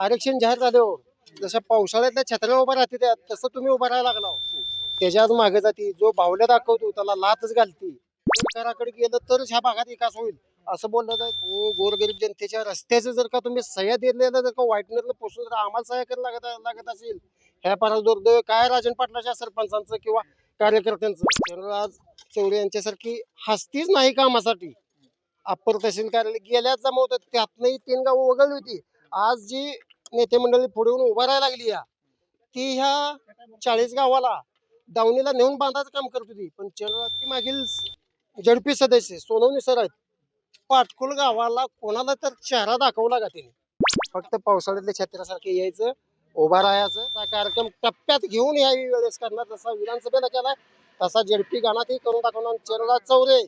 आरक्षण जाहीर झाल्यावर हो. जसं पावसाळ्यातल्या छत्र्या उभा राहते त्या तसं तुम्ही उभा राहायला लागला हो. त्याच्याच मागे जाती. जो बावल्या दाखवतो त्याला लातच घालती. सरकाराकडे गेलं तरच ह्या भागात विकास होईल असं बोललं जात हो गोरगरीब जनतेच्या रस्त्याचं जर का तुम्ही सह्या दिलेलं जर का व्हाईटनरला पोसून जर आम्हाला सह्या करायला लागत लागत असेल ह्या पारा दुर्दैव काय राजन पाटलाच्या सरपंचांचं किंवा कार्यकर्त्यांचं? आज चौरे यांच्यासारखी हस्तीच नाही कामासाठी. अप्पर तहसील कार्यालय गेल्याच जमवतात त्यातनंही तीन गावं वगळली होती. आज जी नेते मंडळी पुढे येऊन उभा राहायला लागली या. ती ह्या चाळीस गावाला दावणीला नेऊन बांधायचं काम करत होती. पण चंद्रराज मागील झडपी सदस्य सोनवणी सर आहेत. पाटकुल गावाला कोणाला तर चेहरा दाखवला का तिने? फक्त पावसाळ्यातल्या छत्र्यासारखे यायचं उभा राहायचं. कार्यक्रम टप्प्यात घेऊन यावी वेळेस करणार जसा विधानसभेला केलाय. तसा झडपी गाणातही करून दाखवणार चेरडा चौरे.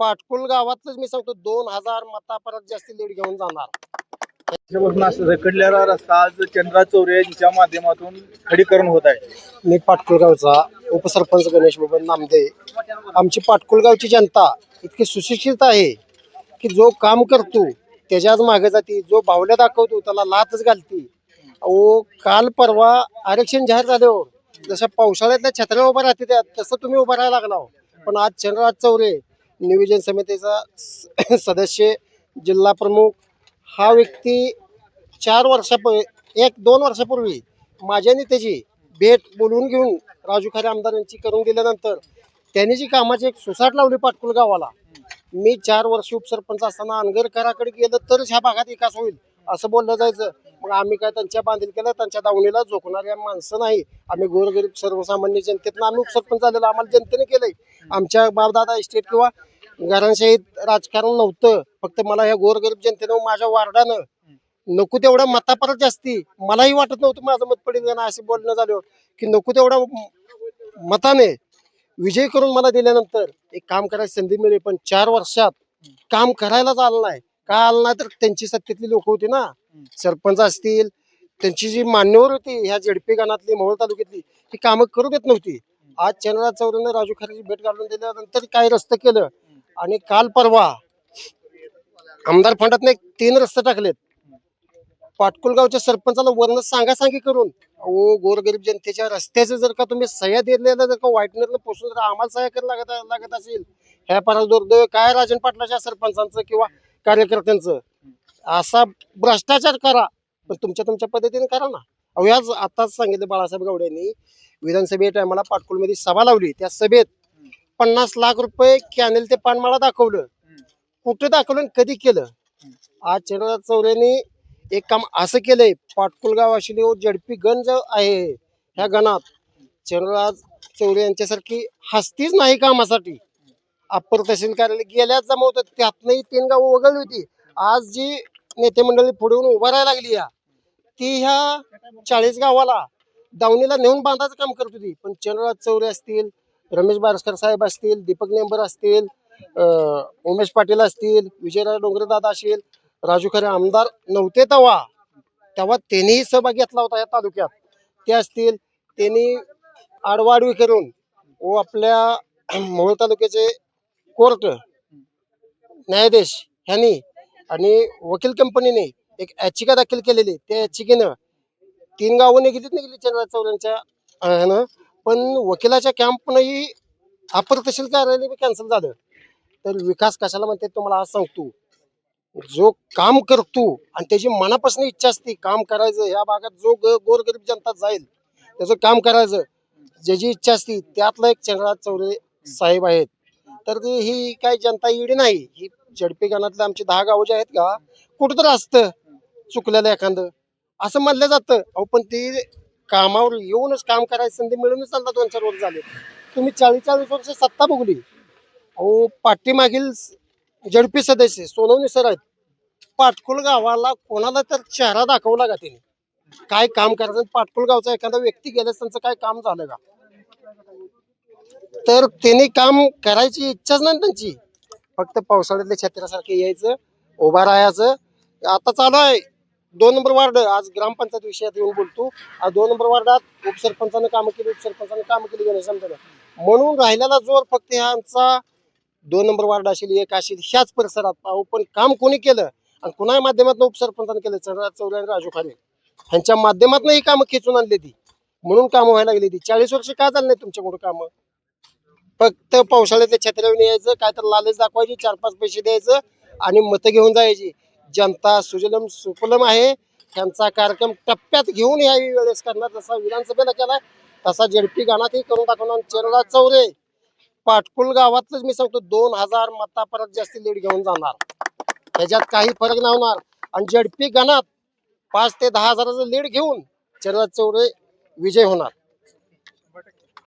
पाटकुल गावातच मी सांगतो दोन हजार मतापर्यंत जास्ती लीड घेऊन जाणार. रखडलेला रस्ता आज चंद्रा चौरे यांच्या माध्यमातून खडीकरण होत आहे. मी पाटकुलगावचा उपसरपंच गणेश बाबा नामदे. आमची पाटकुलगावची जनता इतकी सुशिक्षित आहे की जो काम करतो त्याच्याच मागे जाती जो बावल्या दाखवतो त्याला लातच घालती. अहो काल परवा आरक्षण जाहीर झाल्यावर जसं पावसाळ्यातल्या छत्र्या उभा राहते त्या तसं तुम्ही उभा राहायला लागला हो. पण आज चंद्रराज चौरे नियोजन समितीचा स- सदस्य जिल्हा प्रमुख हा व्यक्ती चार वर्षाप एक दोन वर्षापूर्वी माझ्या नेत्याची भेट बोलवून घेऊन राजू खरे आमदार यांची करून दिल्यानंतर त्यांनी जी कामाची एक सुसाट लावली पाटकुल गावाला मी चार वर्ष उपसरपंच असताना अनगरकराकडे गेलं तरच ह्या भागात विकास होईल असं बोललं जायचं. मग आम्ही काय त्यांच्या बांधील केलं त्यांच्या दावणीला झोकणाऱ्या माणसं नाही. आम्ही गोरगरीब सर्वसामान्य जनतेतनं आम्ही उपसरपंच झालेलो आम्हाला जनतेने केलंय. आमच्या बापदादा इस्टेट किंवा घरांशाहीत राजकारण नव्हतं. फक्त मला ह्या गोरगरीब जनतेनं माझ्या वार्डानं नको तेवढ्या मतापरत जास्ती मलाही वाटत नव्हतं माझं मत पडेल असे बोलणं झाल्यावर की नको तेवढा मताने विजय करून मला दिल्यानंतर एक काम करायची संधी मिळेल पण चार वर्षात काम करायलाच आलं नाही. का आलं नाही तर त्यांची सत्तेतली लोक होती ना. सरपंच असतील त्यांची जी मान्यवर होती ह्या झेडपी गाणातली मोहोळ तालुक्यातली ती कामं करू देत नव्हती. आज चंद्रराज चौरेनं राजू खरेची भेट घालून दिल्यानंतर काही रस्ते केलं? आणि काल परवा आमदार फंडातने एक तीन रस्ते टाकलेत. पाटकुलगावच्या सरपंचाला वर्ण सांगासांगी करून अहो गोरगरीब जनतेच्या रस्त्याचं जर का तुम्ही सह्या दिलेलं जर का व्हाईटनरला पोचून जर आम्हाला सह्या करायला लागत लागत असेल ह्या परा दुर्दैव काय राजन पाटलाच्या सरपंचांचं किंवा कार्यकर्त्यांचं? असा भ्रष्टाचार करा पण तुमच्या तुमच्या पद्धतीने करा ना. अहो याच आताच सांगितलं बाळासाहेब गावडे यांनी विधानसभे टायमाला पाटकुलमध्ये सभा लावली. त्या सभेत पन्नास लाख रुपये कॅनेल ते पानमाळा दाखवलं. कुठं दाखवलं कधी केलं? आज चंद्रनाथ चौरेने एक काम असं केलंय. पाटकुलगाव अशिले जडपी गण जो आहे ह्या गणात. चंद्रराज चौरे यांच्यासारखी हस्तीच नाही कामासाठी. अप्पर तहसील कार्यालय गेल्याच जमवतात त्यातनंही तीन गावं वगळली होती. आज जी नेते मंडळी पुढे येऊन उभा राहायला लागली या. ती ह्या चाळीस गावाला दावणीला नेऊन बांधायचं काम करत होती. पण चंद्रराज चौरे असतील रमेश बारसकर साहेब असतील दीपक नेंबर असतील उमेश पाटील असतील विजयराज डोंगरेदादा असेल असतील राजू खरे आमदार नव्हते तेव्हा. तेव्हा त्यांनीही सहभाग घेतला होता या तालुक्यात. ते असतील त्यांनी आडवाडवी करून व आपल्या मोहोळ तालुक्याचे कोर्ट न्यायाधीश ह्यांनी आणि वकील कंपनीने एक याचिका दाखल केलेली. त्या याचिकेनं तीन गावं निघिलीत निघाली चंद्रा चौऱ्यांच्या ह्यानं. पण वकिलाच्या कॅम्पनंही अपर तहसील कार्यालय कॅन्सल झालं. तर विकास कशाला म्हणते तुम्हाला आज सांगतो. जो काम करतो आणि त्याची मनापासून इच्छा असते काम करायचं या भागात जो ग- गोरगरीब जनता जाईल त्याचं काम करायचं ज्याची इच्छा असते त्यातला एक चंद्रनाथ चौरे साहेब आहेत. तर ही काय जनता इडी नाही ही झडपी गाणातले आमचे दहा गावं जे आहेत का कुठं तर असतं चुकलेलं एखादं. असं म्हणलं जातं. अहो पण ते कामावर येऊनच काम करायची संधी मिळूनच चालला दोन चार वर्ष झाले. तुम्ही चाळीस चाळीस वर्ष सत्ता बघली अहो पाठीमागील झडपी सदस्य सोनवणी सर आहेत. पाटकुल गावाला कोणाला तर चेहरा दाखवला का त्याने? काय काम करायचं? पाटकुल गावचा एखादा व्यक्ती गेल्यास त्यांचं काय काम झालं का? तर त्यांनी काम करायची इच्छाच नाही त्यांची. फक्त पावसाळ्यातल्या छत्र्यासारखे यायचं उभा राहायचं. आता चालू आहे. दोन नंबर वार्ड आज ग्रामपंचायत विषयात येऊन बोलतो. आज दोन नंबर वार्डात उपसरपंचानं कामं केली उपसरपंचानं कामं केली गेले समजा म्हणून राहिलेला जोर फक्त ह्यांचा दोन नंबर वार्ड असेल एक असेल ह्याच परिसरात पाहू. पण काम कोणी केलं आणि कुणाही माध्यमातून उपसरपंचानं केलं? चंद्रराज चौरे आणि राजू खाने ह्यांच्या माध्यमातून ही कामं खेचून आणली ती. म्हणून कामं व्हायला गेली ती. चाळीस वर्ष का झालं नाही तुमच्याकडून कामं? फक्त पावसाळ्यातल्या छत्र्यावर यायचं काय तर लालच दाखवायची चार पाच पैसे द्यायचं आणि मतं घेऊन जायची. जनता सुजलम सुफलम आहे. त्यांचा कार्यक्रम टप्प्यात घेऊन यावी वेळेस करणार जसा विधानसभेला केला तसा झेडपी गाणातही करून दाखवणार चेरडा चौरे. पाटकुल गावातच मी सांगतो दोन हजार मतापर्यंत जास्ती लीड घेऊन जाणार. त्याच्यात काही फरक नाही होणार. आणि जेडपी गणात पाच ते दहा हजाराचं लीड घेऊन चेरडा चौरे विजय होणार.